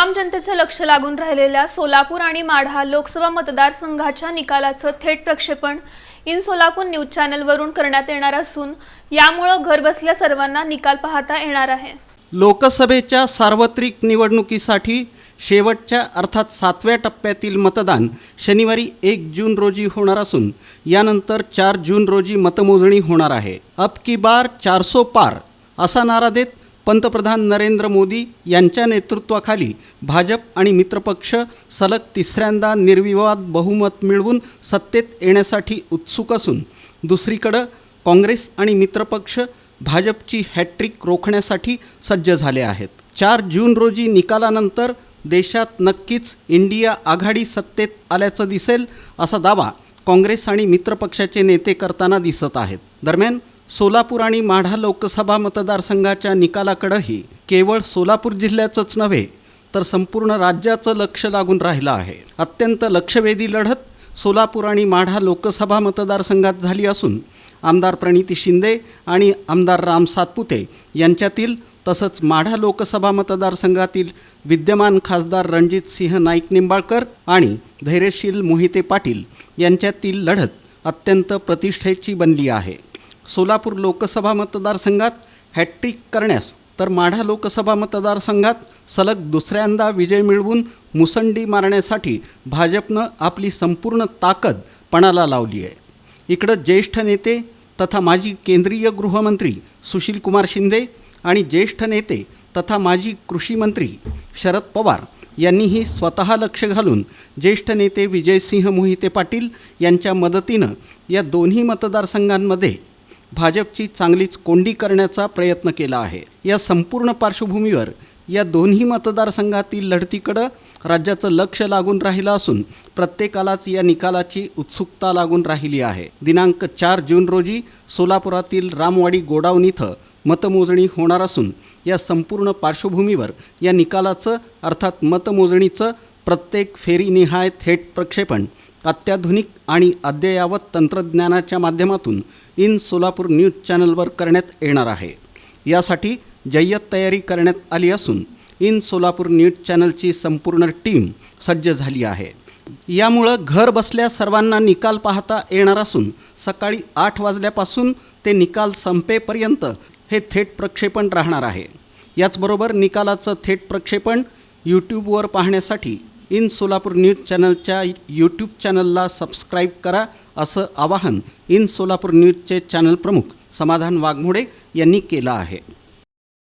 तमाम जनतेचं लक्ष लागून राहिलेल्या सोलापूर आणि माढा लोकसभा मतदारसंघाच्या निकालाचं थेट प्रक्षेपण इन सोलापूर न्यूज चॅनलवरून करण्यात येणार असून यामुळं घरबसल्या सर्वांना निकाल पाहता येणार आहे. लोकसभेच्या सार्वत्रिक निवडणुकीसाठी शेवटच्या अर्थात सातव्या टप्प्यातील मतदान शनिवारी एक जून रोजी होणार असून यानंतर चार जून रोजी मतमोजणी होणार आहे. अब की बार चारसो पार असा नारा देत पंतप्रधान नरेंद्र मोदी यांच्या नेतृत्वाखाली भाजप आणि मित्रपक्ष सलग तिसऱ्यांदा निर्विवाद बहुमत मिळवून सत्तेत येण्यासाठी उत्सुक असून दुसरीकडं काँग्रेस आणि मित्रपक्ष भाजपची हॅट्रिक रोखण्यासाठी सज्ज झाले आहेत. चार जून रोजी निकालानंतर देशात नक्कीच इंडिया आघाडी सत्तेत आल्याचं दिसेल असा दावा काँग्रेस आणि मित्रपक्षाचे नेते करताना दिसत आहेत. दरम्यान सोलापूर आणि माढा लोकसभा मतदारसंघाच्या निकालाकडंही केवळ सोलापूर जिल्ह्याचंच नव्हे तर संपूर्ण राज्याचं लक्ष लागून राहिलं आहे. अत्यंत लक्षवेधी लढत सोलापूर आणि माढा लोकसभा मतदारसंघात झाली असून आमदार प्रणिती शिंदे आणि आमदार राम सातपुते यांच्यातील तसंच माढा लोकसभा मतदारसंघातील विद्यमान खासदार रणजित सिंह नाईक निंबाळकर आणि धैर्यशील मोहिते पाटील यांच्यातील लढत अत्यंत प्रतिष्ठेची बनली आहे. सोलापूर लोकसभा मतदारसंघात हॅट्रिक करण्यास तर माढा लोकसभा मतदारसंघात सलग दुसऱ्यांदा विजय मिळवून मुसंडी मारण्यासाठी भाजपनं आपली संपूर्ण ताकद पणाला लावली आहे. इकडं ज्येष्ठ नेते तथा माजी केंद्रीय गृहमंत्री सुशीलकुमार शिंदे आणि ज्येष्ठ नेते तथा माजी कृषी मंत्री शरद पवार यांनीही स्वतः लक्ष घालून ज्येष्ठ नेते विजयसिंह मोहिते पाटील यांच्या मदतीनं या दोन्ही मतदारसंघांमध्ये भाजपची चांगलीच कोंडी करण्याचा प्रयत्न केला आहे. या संपूर्ण पार्श्वभूमीवर या दोन्ही मतदारसंघातील लढतीकडं राज्याचं लक्ष लागून राहिलं असून प्रत्येकालाच या निकालाची उत्सुकता लागून राहिली आहे. दिनांक चार जून रोजी सोलापुरातील रामवाडी गोडाऊन इथं मतमोजणी होणार असून या संपूर्ण पार्श्वभूमीवर या निकालाचं अर्थात मतमोजणीचं प्रत्येक फेरीनिहाय थेट प्रक्षेपण अत्याधुनिक आणि अद्ययावत तंत्रज्ञानाच्या माध्यमातून इन सोलापूर न्यूज चॅनलवर करण्यात येणार आहे. यासाठी जय्यत तयारी करण्यात आली असून इन सोलापूर न्यूज चॅनलची संपूर्ण टीम सज्ज झाली आहे. यामुळं घर बसल्या सर्वांना निकाल पाहता येणार असून सकाळी आठ वाजल्यापासून ते निकाल संपेपर्यंत हे थेट प्रक्षेपण राहणार आहे. याचबरोबर निकालाचं थेट प्रक्षेपण यूट्यूबवर पाहण्यासाठी इन सोलापूर न्यूज चॅनलच्या यूट्यूब चॅनलला सबस्क्राईब करा असं आवाहन इन सोलापूर न्यूजचे चॅनल प्रमुख समाधान वाघमोडे यांनी केलं आहे.